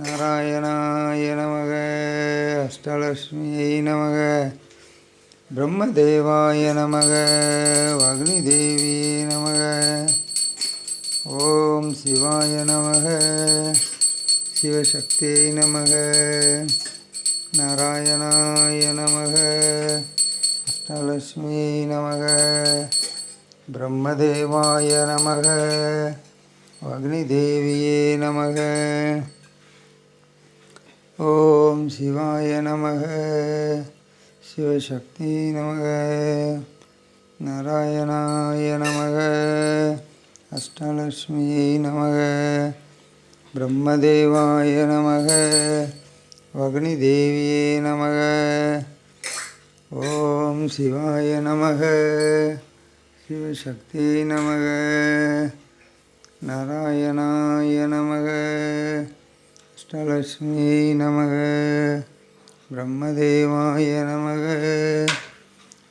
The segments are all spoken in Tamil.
நாராயணாய நமக அஷ்டலக்ஷ்மியை நமக பிரம்மதேவாய நமக அக்னி தேவியை நமக ஓம் சிவாய நமக சிவசக்தியை நமக நாராயணாய நமக அஷ்டலக்ஷ்மியை நமக பிரம்மதேவாய நமக அக்னி தேவியே நமக. ஓம் சிவாய நமக. சிவசக்தி நமக. நாராயணாய நமக. அஷ்டலக்ஷ்மியை நமக. பிரம்மதேவாய நமக. வக்னி தேவியே நமக. ஓம் சிவாய நமக. சிவசக்தி நமக. நாராயணாய நமக. அஷ்டலக்ஷ்மியை நமக. பிரம்மதேவாய நமக.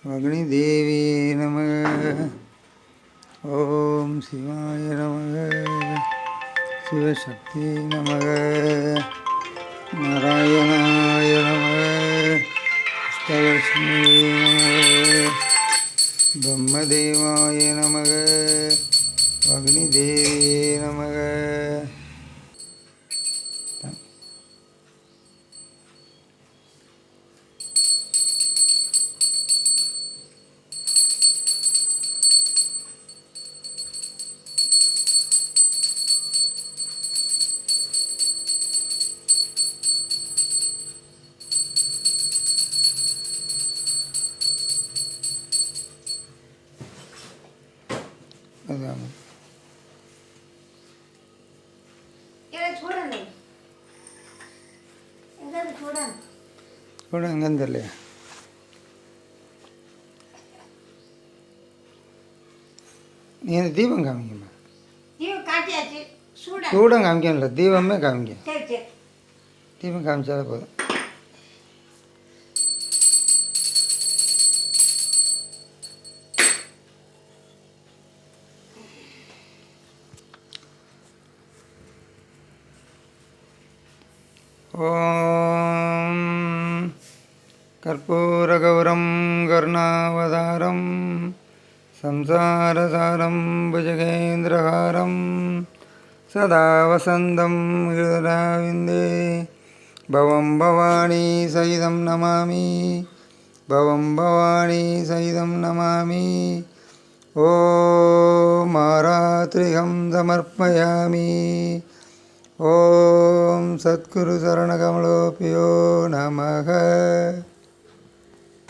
அக்னி அக்னிதேவியே நமக. ஓம் சிவாய நமக. சிவசக்தி நமக. நாராயணாய நமக. அஷ்டலக்ஷ்மியை நமக. பிரம்மதேவாய நமக. അതാണ് ഇവിടെ ഇങ്ങനത്തല്ലേ നീ ദീപം കാമിക്കുമ്പോ ചൂടം കാമിക്കാനല്ലോ ദീപമേ കാമിക്കാം ദീപം കാമിച്ചാലേ പോതും ॐ कर्पूरगौरं करुणावतारं संसारसारं भुजगेन्द्रहारं सदा वसन्तं हृदयाविन्दे भवं भवानी सहितं नमामि भवं भवानी सहितं नमामि। ॐ आरात्रिहं समर्पयामि ॐ सद्गुरुशरणकमलोऽपयो नमः।